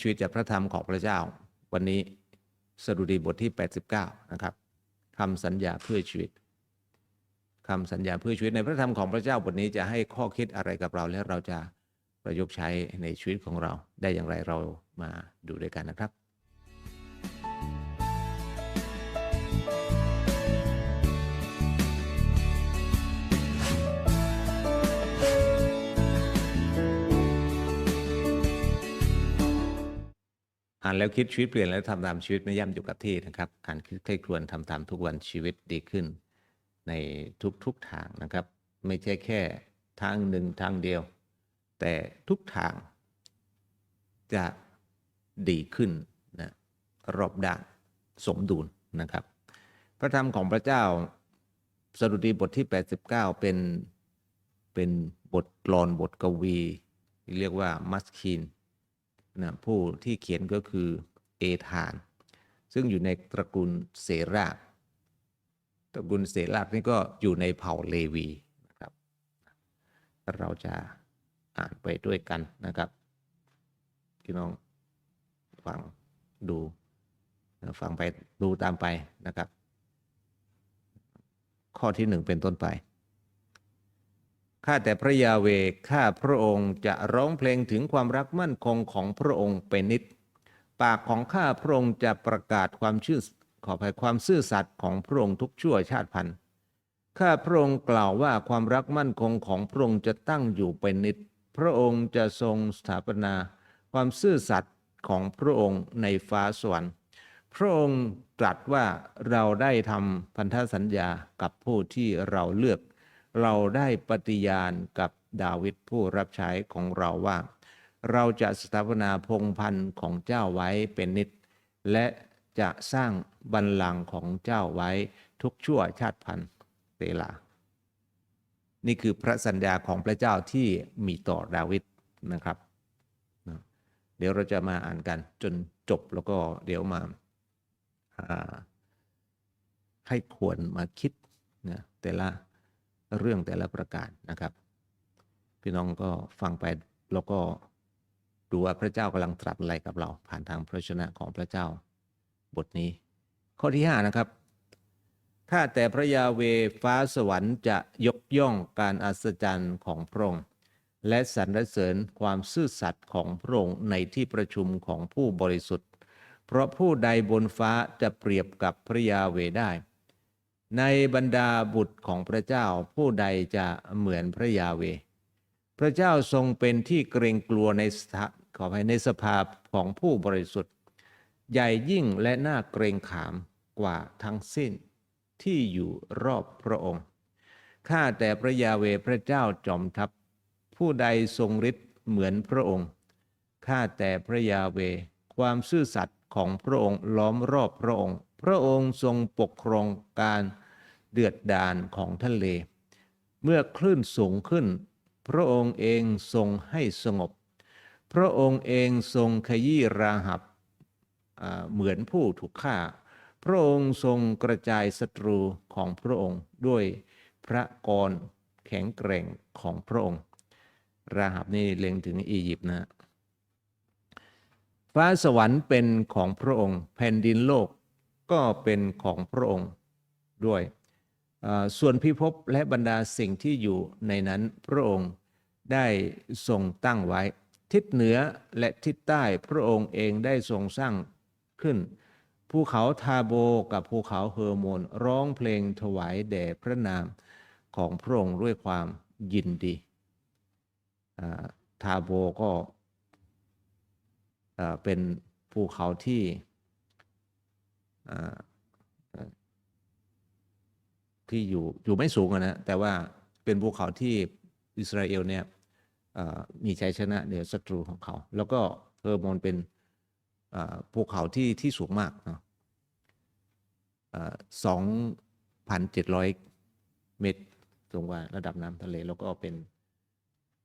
ชีวิตจากพระธรรมของพระเจ้า วันนี้สดุดีบทที่ 89 นะครับคำสัญญาเพื่อชีวิตคำสัญญาเพื่อชีวิตในพระธรรมของพระเจ้าบทนี้จะให้ข้อคิดอะไรกับเราและเราจะประยุกต์ใช้ในชีวิตของเราได้อย่างไรเรามาดูด้วยกันนะครับ อ่านแล้วคิดชีวิตเปลี่ยนแล้วทำตามชีวิตไม่ย่ำอยู่กับที่นะครับอ่านคิดใคร่ครวญทำตามทุกวันชีวิตดีขึ้น ในทุกๆทางนะครับ ไม่ใช่แค่ทางหนึ่งทางเดียว แต่ทุกทางจะดีขึ้นนะรอบด้านสมดุลนะครับ พระธรรมของพระเจ้าสดุดีบทที่ 89 เป็นเป็นบทกลอนบทกวี เรียกว่ามัสคิน นะผู้ที่เขียนก็คือเอธาน ซึ่งอยู่ในตระกูลเสราตระกูลเสรานี่ก็อยู่ในเผ่าเลวีนะครับ เราจะอ่านไปด้วยกันนะครับพี่น้องฟังดูฟังไปดูตามไปนะครับ ข้อที่หนึ่งเป็นต้นไป ข้าแต่พระยาเวข้าพระองค์จะร้องเพลงถึงความรักมั่นคงของพระองค์เป็นนิด ปากของข้าพระองค์จะประกาศความชื่อขอภัยความซื่อสัตย์ของพระองค์ทุกชั่วชาติพันธุ์ข้าพระองค์กล่าวว่าความรักมั่นคงของพระองค์จะตั้งอยู่เป็นนิด พระองค์จะทรงสถาปนา ความซื่อสัตย์ของพระองค์ในฟ้าสวรรค์พระองค์ตรัสว่าเราได้ทำพันธสัญญากับผู้ที่เราเลือก เราได้ปฏิญาณกับดาวิดผู้รับใช้ของเราว่า เราจะสถาปนาพงพันธ์ของเจ้าไว้เป็นนิด และจะสร้างบัลลังก์ของเจ้าไว้ทุกชั่วชาติพันธ์เวลา นี่คือพระสัญญาของพระเจ้าที่มีต่อดาวิดนะครับ เดี๋ยวเราจะมาอ่านกันจนจบแล้วก็เดี๋ยวมาให้ควรมาคิดนะแต่ละ เรื่องแต่ละประการนะครับ พี่น้องก็ฟังไปแล้วก็ดูว่าพระเจ้ากำลังตรัสอะไรกับเรา ผ่านทางพระชนะของพระเจ้า บทนี้ ข้อที่5นะครับข้าแต่พระยาเวฟ้าสวรรค์จะยกย่องการอัศจรรย์ของพระองค์และสรรเสริญความซื่อสัตย์ของพระองค์ในที่ประชุมของผู้บริสุทธิ์ เพราะผู้ใดบนฟ้าจะเปรียบกับพระยาเวได้ ในบรรดาบุตรของพระเจ้าผู้ใดจะเหมือนพระยาเว พระเจ้าทรงเป็นที่เกรงกลัวในสถาขอภายในสภาพของผู้บริสุทธิ์ ใหญ่ยิ่งและน่าเกรงขามกว่าทั้งสิ้นที่อยู่รอบพระองค์ ข้าแต่พระยาเวพระเจ้าจอมทัพ ผู้ใดทรงฤทธิ์เหมือนพระองค์ ข้าแต่พระยาเว ความซื่อสัตย์ของพระองค์ล้อมรอบพระองค์ พระองค์ทรงปกครองการเดือดดาลของทะเล เมื่อคลื่นสูงขึ้น พระองค์เองทรงให้สงบ พระองค์เองทรงขยี้ราหับเหมือนผู้ถูกฆ่า พระองค์ทรงกระจายศัตรูของพระองค์ด้วยพระกรแข็งแกร่งของพระองค์ ราหับนี่เล็งถึงอียิปต์นะฟ้าสวรรค์เป็นของพระองค์ แผ่นดินโลก ก็เป็นของพระองค์ด้วย ส่วนพิภพและบรรดาสิ่งที่อยู่ในนั้นพระองค์ได้ทรงตั้งไว้ ทิศเหนือและทิศใต้พระองค์เองได้ทรงสร้างขึ้น ภูเขาทาโบกับภูเขาเฮอร์โมนร้องเพลงถวายแด่พระนามของพระองค์ด้วยความยินดีทาโบก็เป็นภูเขาที่ ที่อยู่อยู่ไม่สูงนะแต่ว่าเป็นภูเขาที่อิสราเอลเนี่ยมีชัยชนะเหนือศัตรูของเขา แล้วก็เฮอร์โมนเป็นภูเขาที่ที่สูงมากเนาะสองพันเจ็ดร้อยเมตรสูงกว่าระดับน้ำทะเล แล้วก็เป็น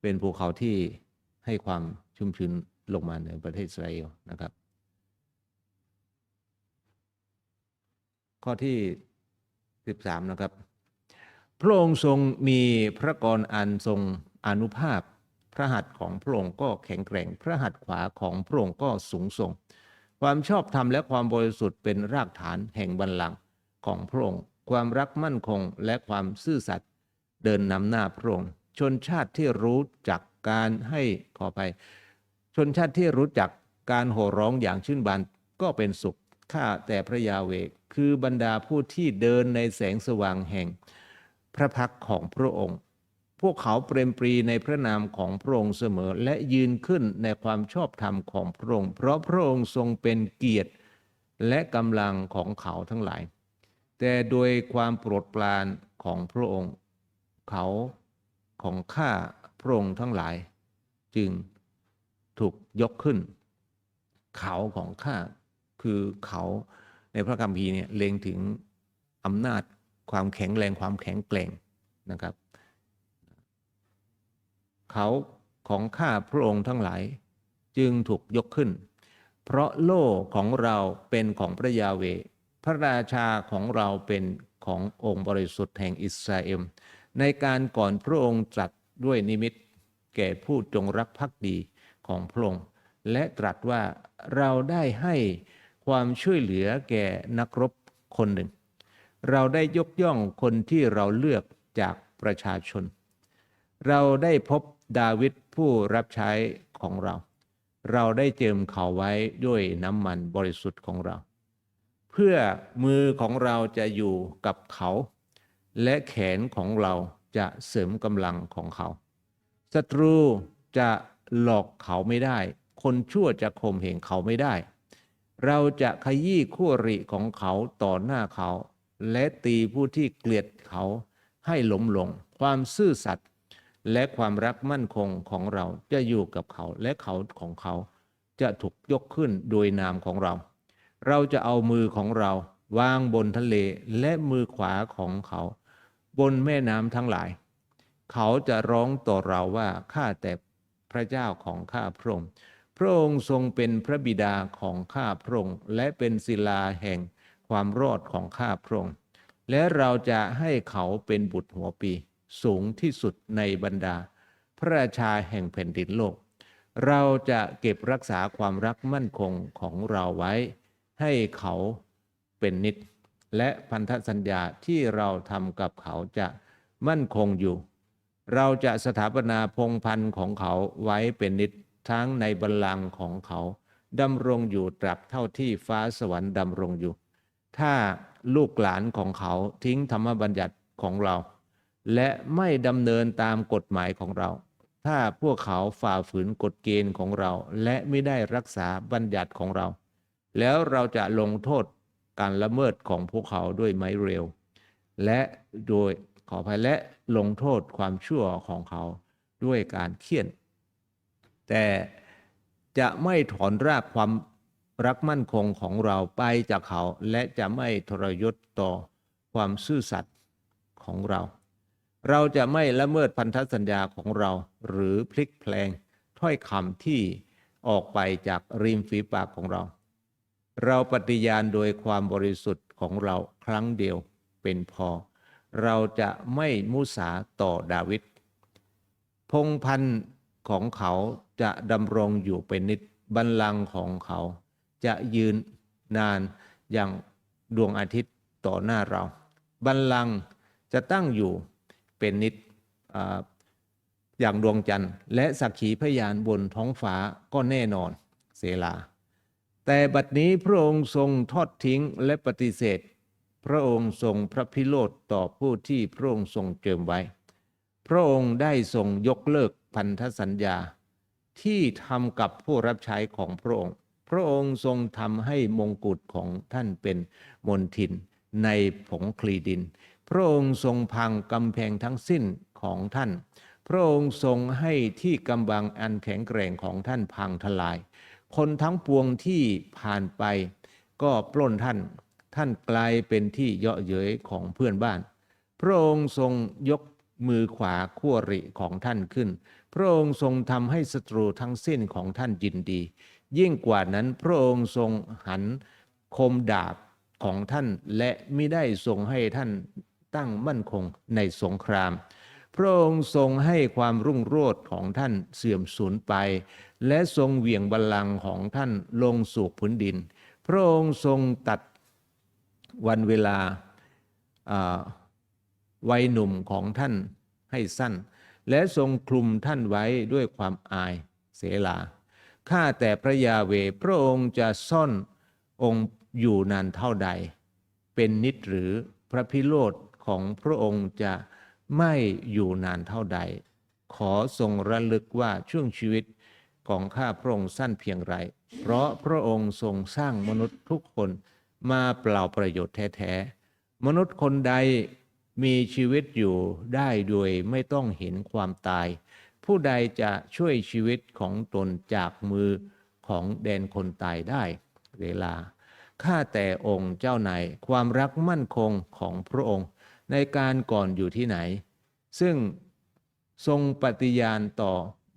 เป็นภูเขาที่ให้ความชุ่มชื้นลงมาในประเทศอิสราเอลนะครับ ข้อที่ 13 นะครับ พระองค์ทรงมีพระกรอันทรงอนุภาพ พระหัตถ์ของพระองค์ก็แข็งแกร่ง พระหัตถ์ขวาของพระองค์ก็สูงส่ง ความชอบธรรมและความบริสุทธิ์เป็นรากฐานแห่งบัลลังก์ของพระองค์ ความรักมั่นคงและความซื่อสัตย์เดินนำหน้าพระองค์ ชนชาติที่รู้จักการให้ขอไป ชนชาติที่รู้จักการโห่ร้องอย่างชื่นบานก็เป็นสุข ข้าแต่พระยาเวกคือบรรดาผู้ที่เดินในแสงสว่างแห่งพระพักของพระองค์ พวกเขาเปรมปรีในพระนามของพระองค์เสมอและยืนขึ้นในความชอบธรรมของพระองค์ เพราะพระองค์ทรงเป็นเกียรติและกำลังของเขาทั้งหลาย แต่โดยความโปรดปรานของพระองค์ เขาของข้าพระองค์ทั้งหลาย จึงถูกยกขึ้น เขาของข้า คือเขาในพระคัมภีร์เนี่ยเล็งถึงอำนาจความแข็งแรงความแข็งแกร่งนะครับ เขาของข้าพระองค์ทั้งหลายจึงถูกยกขึ้น เพราะโล่ของเราเป็นของพระยาเว พระราชาของเราเป็นขององค์บริสุทธิ์แห่งอิสราเอลในการก่อนพระองค์ตรัสด้วยนิมิตแก่ผู้จงรักภักดีของพระองค์และตรัสว่าเราได้ให้ ความช่วยเหลือแก่นักรบคนหนึ่ง เราได้ยกย่องคนที่เราเลือกจากประชาชน เราได้พบดาวิดผู้รับใช้ของเรา เราได้เจิมเขาไว้ด้วยน้ำมันบริสุทธิ์ของเรา เพื่อมือของเราจะอยู่กับเขา และแขนของเราจะเสริมกำลังของเขาศัตรูจะหลอกเขาไม่ได้ คนชั่วจะข่มเหงเขาไม่ได้ เราจะขยี้คู่ริของเขาต่อหน้าเขา และตีผู้ที่เกลียดเขาให้ล้มลง ความซื่อสัตย์และความรักมั่นคงของเราจะอยู่กับเขาและเขาของเขาจะถูกยกขึ้นโดยนามของเรา เราจะเอามือของเราวางบนทะเลและมือขวาของเขา บนแม่น้ำทั้งหลาย เขาจะร้องต่อเราว่าข้าแต่พระเจ้าของข้าพระองค์ พระองค์ทรงเป็นพระบิดาของข้าพระองค์และเป็นศิลาแห่งความรอดของข้าพระองค์และเราจะให้เขาเป็นบุตรหัวปี สูงที่สุดในบรรดา พระราชาแห่งแผ่นดินโลก เราจะเก็บรักษาความรักมั่นคงของเราไว้ ให้เขาเป็นนิจและพันธสัญญาที่เราทำกับเขาจะมั่นคงอยู่ เราจะสถาปนาพงพันธ์ของเขาไว้เป็นนิจ ทั้งในบัลลังก์ของเขาดำรงอยู่ตราบเท่าที่ฟ้าสวรรค์ดำรงอยู่ ถ้าลูกหลานของเขาทิ้งธรรมบัญญัติของเรา และไม่ดำเนินตามกฎหมายของเรา ถ้าพวกเขาฝ่าฝืนกฎเกณฑ์ของเรา และไม่ได้รักษาบัญญัติของเรา แล้วเราจะลงโทษการละเมิดของพวกเขาด้วยไม้เร็ว และโดยขออภัยและลงโทษความชั่วของเขาด้วยการเคี่ยน แต่จะไม่ถอนรากความรักมั่นคงของเราไปจากเขา และจะไม่ทรยศต่อความซื่อสัตย์ของเรา เราจะไม่ละเมิดพันธสัญญาของเรา หรือพลิกแพลงถ้อยคำที่ออกไปจากริมฝีปากของเรา เราปฏิญาณโดยความบริสุทธิ์ของเราครั้งเดียวเป็นพอ เราจะไม่มุสาต่อดาวิดพงพันธ์ของเขา จะดำรงอยู่เป็นนิจบัลลังก์ของเขา จะยืนนานอย่างดวงอาทิตย์ต่อหน้าเรา บัลลังก์จะตั้งอยู่เป็นนิจอ่าอย่างดวงจันทร์ และสักขีพยานบนท้องฟ้าก็แน่นอนเสลา แต่บัดนี้พระองค์ทรงทอดทิ้งและปฏิเสธ พระองค์ทรงพระพิโรธต่อผู้ที่พระองค์ทรงเจิมไว้ พระองค์ได้ทรงยกเลิกพันธสัญญา ที่ทำกับผู้รับใช้ของพระองค์ พระองค์ทรงทำให้มงกุฎของท่านเป็นมนทินในผงคลีดิน พระองค์ทรงพังกำแพงทั้งสิ้นของท่าน พระองค์ทรงให้ที่กำบังอันแข็งแกร่งของท่านพังทลาย คนทั้งปวงที่ผ่านไป ก็ปล้นท่าน ท่านกลายเป็นที่เยาะเย้ยของเพื่อนบ้าน พระองค์ทรงยกมือขวาขั้วริของท่านขึ้น พระองค์ทรงทำให้ศัตรูทั้งสิ้นของท่านยินดี ยิ่งกว่านั้นพระองค์ทรงหันคมดาบของท่านและไม่ได้ทรงให้ท่านตั้งมั่นคงในสงคราม พระองค์ทรงให้ความรุ่งโรจน์ของท่านเสื่อมสูญไป และทรงเหวี่ยงบัลลังก์ของท่านลงสู่พื้นดิน พระองค์ทรงตัดวันเวลาอ่าวัยหนุ่มของท่านให้สั้น และทรงคลุมท่านไว้ด้วยความอายเสลา ข้าแต่พระยาเวพระองค์จะซ่อนองค์อยู่นานเท่าใด เป็นนิดหรือพระพิโรธของพระองค์จะไม่อยู่นานเท่าใด ขอทรงระลึกว่าช่วงชีวิตของข้าพระองค์สั้นเพียงไร เพราะพระองค์ทรงสร้างมนุษย์ทุกคนมาเปล่าประโยชน์แท้ๆ มนุษย์คนใด มีชีวิตอยู่ได้โดยไม่ต้องเห็นความตาย ผู้ใดจะช่วยชีวิตของตนจากมือของแดนคนตายได้ เวลาข้าแต่องค์เจ้านายความรักมั่นคงของพระองค์ ในการก่อนอยู่ที่ไหน ซึ่งทรงปฏิญาณต่อ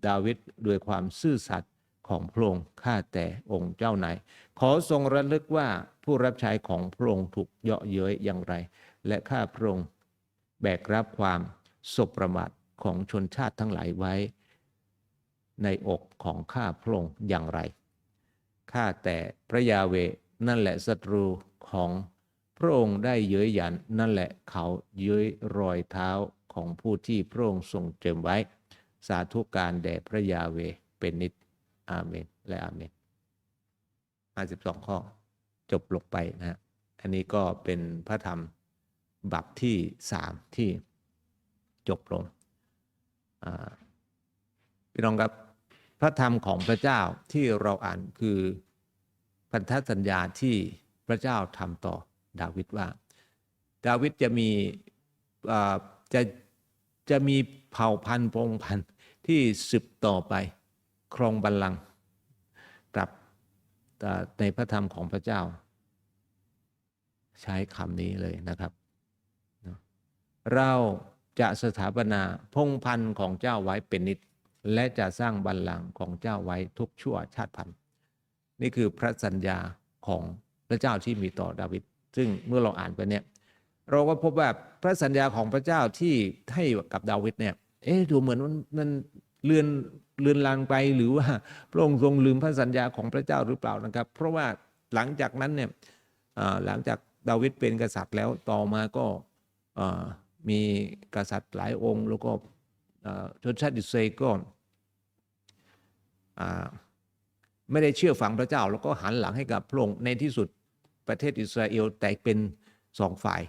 ดาวิดด้วยความซื่อสัตย์ของพระองค์ข้าแต่องค์เจ้านายขอทรงระลึกว่าผู้รับใช้ของพระองค์ถูกเยาะเย้ยอย่างไร และข้าพระองค์ แบกรับความสบประมาทของชนชาติทั้งหลายไว้ ในอกของข้าพระองค์อย่างไร ข้าแต่พระยาเวนั่นแหละศัตรูของพระองค์ได้เย้ยหยันนั่นแหละเขาเย้ยรอยเท้าของผู้ที่พระองค์ทรงเจิมไว้ สาธุการแด่พระยาเวเป็นนิจอาเมน และอาเมน 52 ข้อจบลงไปนะฮะอันนี้ก็เป็นพระธรรม บัพที่สามที่จบลงพี่น้องครับพระธรรมของพระเจ้าที่เราอ่านคือพันธสัญญาที่พระเจ้าทำต่อดาวิดว่า ดาวิดจะมีจะจะมีเผ่าพันธุ์พงพันธุ์ที่สืบต่อไปครองบัลลังก์กลับอ่ในพระธรรมของพระเจ้า ใช้คำนี้เลยนะครับ เราจะสถาปนาพงพันธ์ของเจ้าไว้เป็นนิจและจะสร้างบัลลังก์ของเจ้าไว้ทุกชั่วชาติพันธ์นี่คือพระสัญญาของพระเจ้าที่มีต่อดาวิดซึ่งเมื่อเราอ่านไปเนี่ยเราก็พบว่าพระสัญญาของพระเจ้าที่ให้กับดาวิดเนี่ยเอ๊ะดูเหมือนมันมันเลือนเลือนลางไปหรือว่าพระองค์ทรงลืมพระสัญญาของพระเจ้าหรือเปล่านะครับ เพราะว่าหลังจากนั้นเนี่ยหลังจากดาวิดเป็นกษัตริย์แล้วต่อมาก็ มีกษัตริย์หลายองค์ แล้วก็ชนชาติอิสราเอลก็ไม่ได้เชื่อฟังพระเจ้า แล้วก็หันหลังให้กับพระองค์ในที่สุดประเทศอิสราเอลแตกเป็นสองฝ่าย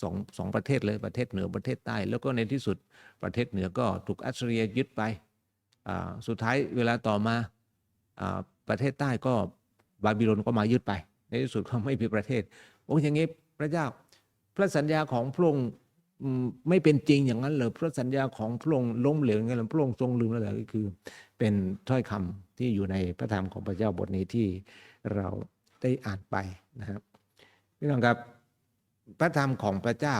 สองสองประเทศเลยประเทศเหนือประเทศใต้ แล้วก็ในที่สุดประเทศเหนือก็ถูกอัสเรียยึดไปสุดท้ายเวลาต่อมาอประเทศใต้ก็บาบิโลนก็มายึดไป ในที่สุดก็ไม่มีประเทศโอ้อย่างนี้พระเจ้าพระสัญญาของพระองค์ ไม่เป็นจริงอย่างนั้นเลยพระสัญญาของพระองค์ล้มเหลวอย่างนั้นเรอพระองค์ทรงลืมแล้วเหรอก็คือ เป็นถ้อยคำที่อยู่ในพระธรรมของพระเจ้าบทนี้ที่เราได้อ่านไปนะครับพี่น้องครับพระธรรมของพระเจ้า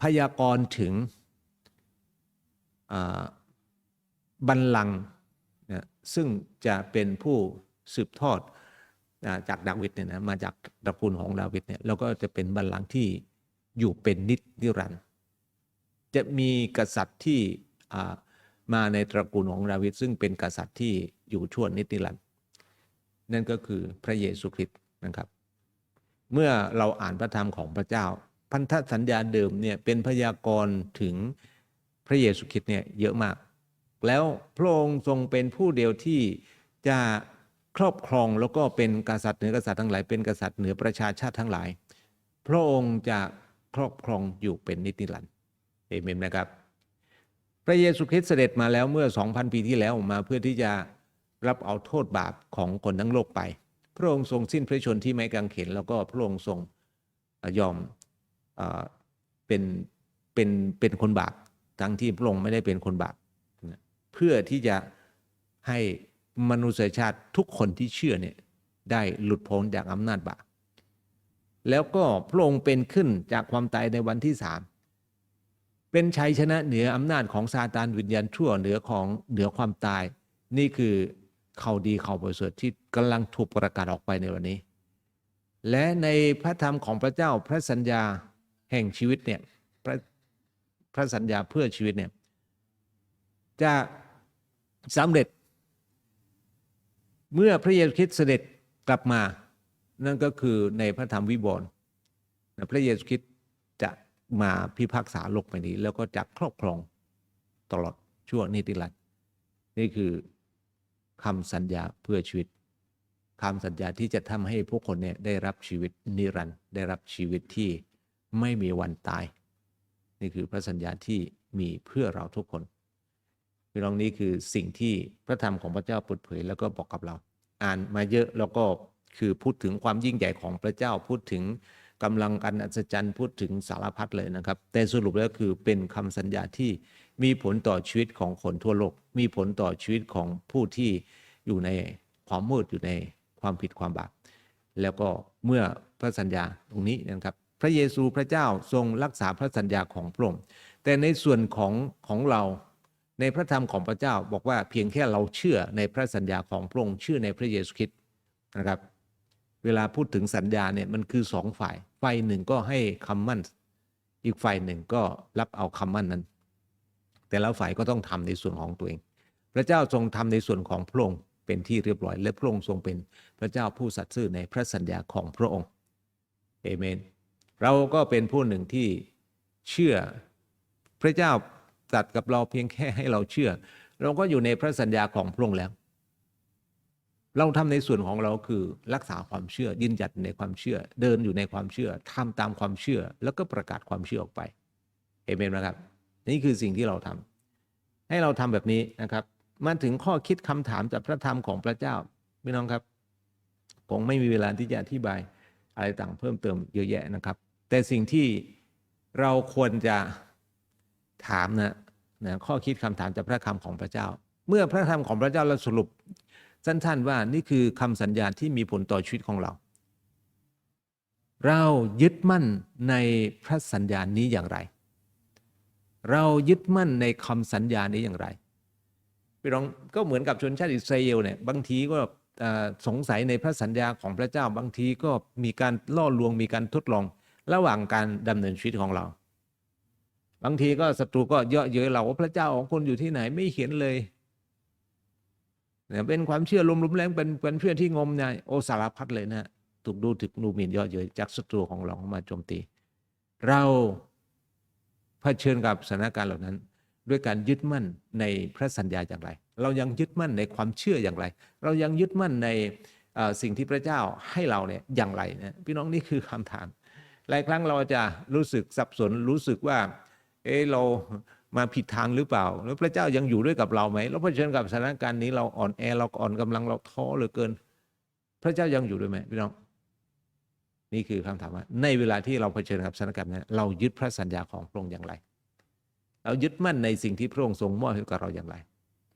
พยากรณ์ถึงบัลลังก์นะซึ่งจะเป็นผู้สืบทอดจากดาวิดเนี่ยนะมาจากตระกูลของดาวิดเนี่ยแล้วก็จะเป็นบัลลังก์ที่ อยู่เป็นนิจนิรันดร์จะมีกษัตริย์ที่มาในตระกูลของดาวิดซึ่งเป็นกษัตริย์ที่อยู่ชั่วนิจนิรันดร์นั่นก็คือพระเยซูคริสต์นะครับ เมื่อเราอ่านพระธรรมของพระเจ้า พันธสัญญาเดิมเนี่ยเป็นพยากรณ์ถึงพระเยซูคริสต์เนี่ยเยอะมาก แล้วพระองค์ทรงเป็นผู้เดียวที่จะครอบครองแล้วก็เป็นกษัตริย์เหนือกษัตริย์ทั้งหลายเป็นกษัตริย์เหนือประชาชาติทั้งหลาย พระองค์จะ ครอบครองอยู่เป็นนิติรันดร์เอเมนนะครับ พระเยซูคริสต์เสด็จมาแล้วเมื่อ 2,000 ปีที่แล้วมาเพื่อที่จะรับเอาโทษบาปของคนทั้งโลกไป พระองค์ทรงสิ้นพระชนที่ไม้กางเขน แล้วก็พระองค์ทรงยอมเอเป็นเป็นเป็นคนบาปทั้งที่พระองค์ไม่ได้เป็นคนบาปเพื่อที่จะให้มนุษยชาติทุกคนที่เชื่อเนี่ยได้หลุดพ้นจากอำนาจบาป แล้วก็พระองค์เป็นขึ้นจากความตายในวันที่สามเป็นชัยชนะเหนืออำนาจของซาตานวิญญาณชั่วเหนือของเหนือความตาย นี่คือข่าวดีข่าวประเสริฐที่กำลังถูกประกาศออกไปในวันนี้ และในพระธรรมของพระเจ้าพระสัญญาแห่งชีวิตเนี่ยพระพระสัญญาเพื่อชีวิตเนี่ยจะสำเร็จ เมื่อพระเยซูคริสต์เสด็จกลับมา นั่นก็คือในพระธรรมวิวรณ์พระเยซูคริสต์จะมาพิพากษาโลกใบนี้ แล้วก็จะครอบครองตลอดชั่วนิติรัตน์นี่คือคำสัญญาเพื่อชีวิตคำสัญญาที่จะทำให้พวกคนเนี่ยได้รับชีวิตนิรันดร์ได้รับชีวิตที่ไม่มีวันตาย นี่คือพระสัญญาที่มีเพื่อเราทุกคนพี่น้องนี้คือสิ่งที่พระธรรมของพระเจ้าเปิดเผยแล้วก็บอกกับเรา อ่านมาเยอะแล้วก็ คือพูดถึงความยิ่งใหญ่ของพระเจ้าพูดถึงกำลังอันอัศจรรย์พูดถึงสารพัดเลยนะครับ แต่สรุปแล้วคือเป็นคำสัญญาที่มีผลต่อชีวิตของคนทั่วโลก มีผลต่อชีวิตของผู้ที่อยู่ในความมืดอยู่ในความผิดความบาปแล้วก็เมื่อพระสัญญาตรงนี้นะครับ พระเยซูพระเจ้าทรงรักษาพระสัญญาของพระองค์แต่ในส่วนของของเราในพระธรรมของพระเจ้าบอกว่าเพียงแค่เราเชื่อในพระสัญญาของพระองค์เชื่อในพระเยซูคริสต์นะครับ เวลาพูดถึงสัญญาเนี่ยมันคือสองฝ่าย ฝ่ายหนึ่งก็ให้คำมั่น อีกฝ่ายหนึ่งก็รับเอาคำมั่นนั้น แต่ละฝ่ายก็ต้องทำในส่วนของตัวเอง พระเจ้าทรงทำในส่วนของพระองค์เป็นที่เรียบร้อย และพระองค์ทรงเป็นพระเจ้าผู้สัตย์ซื่อในพระสัญญาของพระองค์เอเมน เราก็เป็นผู้หนึ่งที่เชื่อพระเจ้าตรัสกับเราเพียงแค่ให้เราเชื่อ เราก็อยู่ในพระสัญญาของพระองค์แล้ว เราทำในส่วนของเราคือรักษาความเชื่อยืนหยัดในความเชื่อ เดินอยู่ในความเชื่อทำตามความเชื่อ แล้วก็ประกาศความเชื่อออกไปเอเมนนะครับ นี่คือสิ่งที่เราทำให้เราทำแบบนี้นะครับ มาถึงข้อคิดคำถามจากพระธรรมของพระเจ้าพี่น้องครับคงไม่มีเวลาที่จะอธิบายอะไรต่างเพิ่มเติมเยอะแยะนะครับ แต่สิ่งที่เราควรจะถามนะนะข้อคิดคำถามจากพระคำของพระเจ้า เมื่อพระธรรมของพระเจ้าเราสรุป สั้นๆว่านี่คือคำสัญญาที่มีผลต่อชีวิตของเรา เรายึดมั่นในพระสัญญานี้อย่างไร เรายึดมั่นในคำสัญญานี้อย่างไรพี่น้องก็เหมือนกับชนชาติอิสราเอลเนี่ยบางทีก็สงสัยในพระสัญญาของพระเจ้าบางทีก็มีการล่อลวงมีการทดลองระหว่างการดำเนินชีวิตของเรา บางทีก็ศัตรูก็เยาะเย้ยเราว่าพระเจ้าของคนอยู่ที่ไหนไม่เห็นเลย เนี่ยเป็นความเชื่อลมลุมแรงเป็นเป็นเชื่อที่งมงายโอสารพัดเลยนะถูกดูถูกดูหมิ่นเยาะเย้ยจากศัตรูของเรามาโจมตี เราเผชิญกับสถานการณ์เหล่านั้น ด้วยการยึดมั่นในพระสัญญาอย่างไร เรายังยึดมั่นในความเชื่ออย่างไร เรายังยึดมั่นในสิ่งที่พระเจ้าให้เราเนี่ยอย่างไรนะพี่น้องนี่คือคำถาม หลายครั้งเราจะรู้สึกสับสนรู้สึกว่า เออเรา มาผิดทางหรือเปล่า แล้วพระเจ้ายังอยู่ด้วยกับเราไหมเราเผชิญกับสถานการณ์นี้เราอ่อนแอเราอ่อนกำลังเราท้อเหลือเกิน พระเจ้ายังอยู่ด้วยไหมพี่น้อง นี่คือคำถามว่า ในเวลาที่เราเผชิญกับสถานการณ์นั้นเรายึดพระสัญญาของพระองค์อย่างไร เรายึดมั่นในสิ่งที่พระองค์ทรงมอบให้กับเราอย่างไร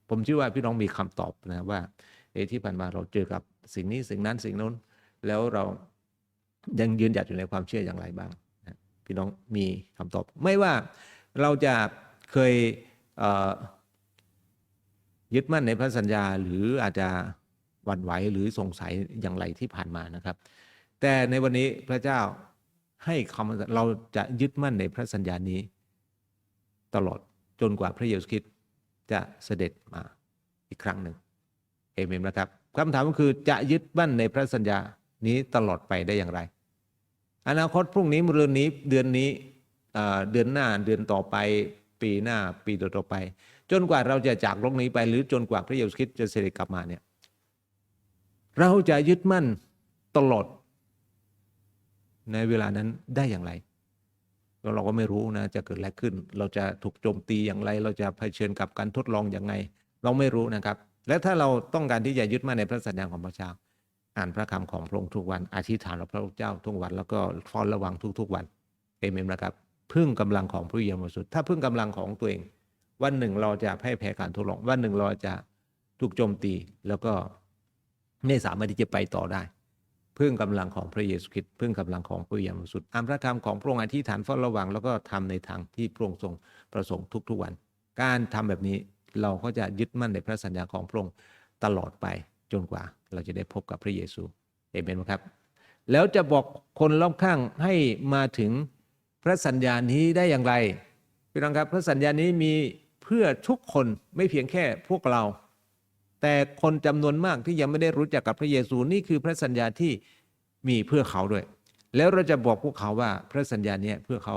ผมเชื่อว่าพี่น้องมีคำตอบนะว่าเอที่ผ่านมาเราเจอกับสิ่งนี้สิ่งนั้นสิ่งนู้น แล้วเรายังยืนหยัดอยู่ในความเชื่ออย่างไรบ้างพี่น้องมีคำตอบ ไม่ว่าเราจะ เคยยึดมั่นในพระสัญญาหรืออาจจะหวั่นไหวหรือสงสัยอย่างไรที่ผ่านมานะครับ แต่ในวันนี้พระเจ้าให้คำเราจะยึดมั่นในพระสัญญานี้ ตลอดจนกว่าพระเยซูคริสต์จะเสด็จมาอีกครั้งหนึ่งเอเมนนะครับคำถามก็คือจะยึดมั่นในพระสัญญานี้ตลอดไปได้อย่างไร อนาคตพรุ่งนี้มรืนนี้เดือนนี้เดือนหน้าเดือนต่อไป ปีหน้าปีต่อๆไป จนกว่าเราจะจากโลกนี้ไป หรือจนกว่าพระเยซูคริสต์จะเสด็จกลับมาเนี่ยเราจะยึดมั่นตลอด ในเวลานั้นได้อย่างไรเราก็ไม่รู้นะจะเกิดอะไรขึ้น เราจะถูกโจมตีอย่างไร เราจะเผชิญกับการทดลองอย่างไง เราไม่รู้นะครับ และถ้าเราต้องการที่จะยึดมั่นในพระสัญญาของพระเจ้าอ่านพระคำของพระองค์ทุกวันอธิษฐานต่อพระเจ้าทุกวัน แล้วก็เฝ้าระวังทุกๆวันเอเมนนะครับ พึ่งกำลังของพระเยซูสุด ถ้าพึ่งกำลังของตัวเอง วันหนึ่งเราจะแพ้แพ้การทดลอง วันหนึ่งเราจะถูกโจมตี แล้วก็ไม่สามารถที่จะไปต่อได้ พึ่งกำลังของพระเยซูคริสต์พึ่งกำลังของพระเยซูสุดอ่านพระธรรมของพระองค์อธิษฐานเฝ้าระวัง แล้วก็ทำในทางที่พระองค์ทรงประสงค์ทุกๆวัน การทำแบบนี้เราก็จะยึดมั่นในพระสัญญาของพระองค์ตลอดไปจนกว่า เราจะได้พบกับพระเยซูเอเมนไหมครับ แล้วจะบอกคนรอบข้างให้มาถึง พระสัญญานี้ได้อย่างไรพี่น้องครับพระสัญญานี้มีเพื่อทุกคนไม่เพียงแค่พวกเรา แต่คนจำนวนมากที่ยังไม่ได้รู้จักกับพระเยซูนี่คือพระสัญญาที่มีเพื่อเขาด้วย แล้วเราจะบอกพวกเขาว่าพระสัญญาเนี้เพื่อเขา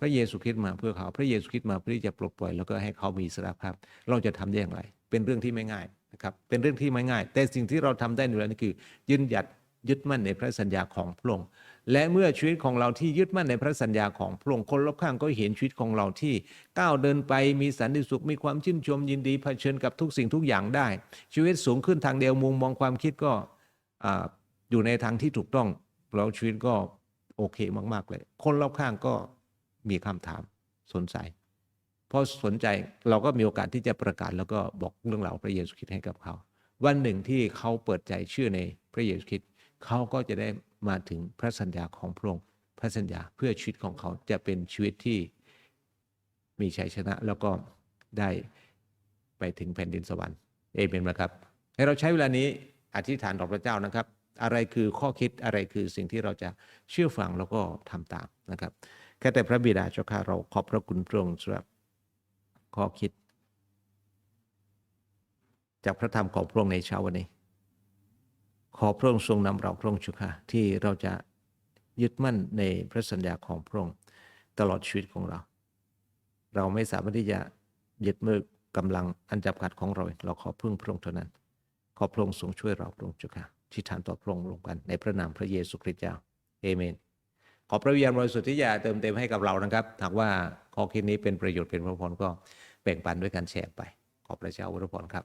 พระเยซูคริสต์มาเพื่อเขา พระเยซูคริสต์มาเพื่อที่จะปลดปล่อยแล้วก็ให้เขามีอิสรภาพ เราจะทำได้อย่างไร เป็นเรื่องที่ไม่ง่ายนะครับเป็นเรื่องที่ไม่ง่าย แต่สิ่งที่เราทำได้ในเวลานี้คือยืนหยัด ยึดมั่นในพระสัญญาของพระองค์และเมื่อชีวิตของเราที่ยึดมั่นในพระสัญญาของพระองค์คนรอบข้างก็เห็นชีวิตของเราที่ก้าวเดินไปมีสันติสุขมีความชื่นชมยินดีเผชิญกับทุกสิ่งทุกอย่างได้ ชีวิตสูงขึ้นทางเดียวมุมมองความคิดก็อ่าอยู่ในทางที่ถูกต้องเราชีวิตก็โอเคมากๆเลย คนรอบข้างก็มีคำถามสนใจพราะสนใจเราก็มีโอกาสที่จะประกาศแล้วก็บอกเรื่องราวพระเยซูคริสต์ให้กับเขา วันหนึ่งที่เขาเปิดใจเชื่อในพระเยซูคริสต์ เขาก็จะได้มาถึงพระสัญญาของพระองค์พระสัญญาเพื่อชีวิตของเขาจะเป็นชีวิตที่มีชัยชนะ แล้วก็ได้ไปถึงแผ่นดินสวรรค์เอเมนไหมครับ ให้เราใช้เวลานี้อธิษฐานต่อพระเจ้านะครับ อะไรคือข้อคิดอะไรคือสิ่งที่เราจะเชื่อฟังแล้วก็ทำตามนะครับแค่แต่พระบิดาเจ้าข้าเราขอบพระคุณพระองค์สำหรับข้อคิด จากพระธรรมของพระองค์ในเช้าวันนี้ ขอพระองค์ทรงนำเราพระองค์เจุค่ะที่เราจะยึดมั่นในพระสัญญาของพระองค์ตลอดชีวิตของเรา เราไม่สามารถที่จะยึดมือกำลังอันจับกัดของเราเองเราขอพึ่งพระองค์เท่านั้น ขอพระองค์ทรงช่วยเราพระองค์เจุค่ะที่ฐานต่อพระองค์ลงกันในพระนามพระเยซูคริสต์เจ้าเอเมน ขอพระวิญญาณบริสุทธิ์ที่จะเติมเต็มให้กับเรานะครับหากว่าข้อคิดนี้เป็นประโยชน์เป็นพระพรก็แบ่งปันด้วยการแชร์ไป ขอพระเจ้าอวยพรครับ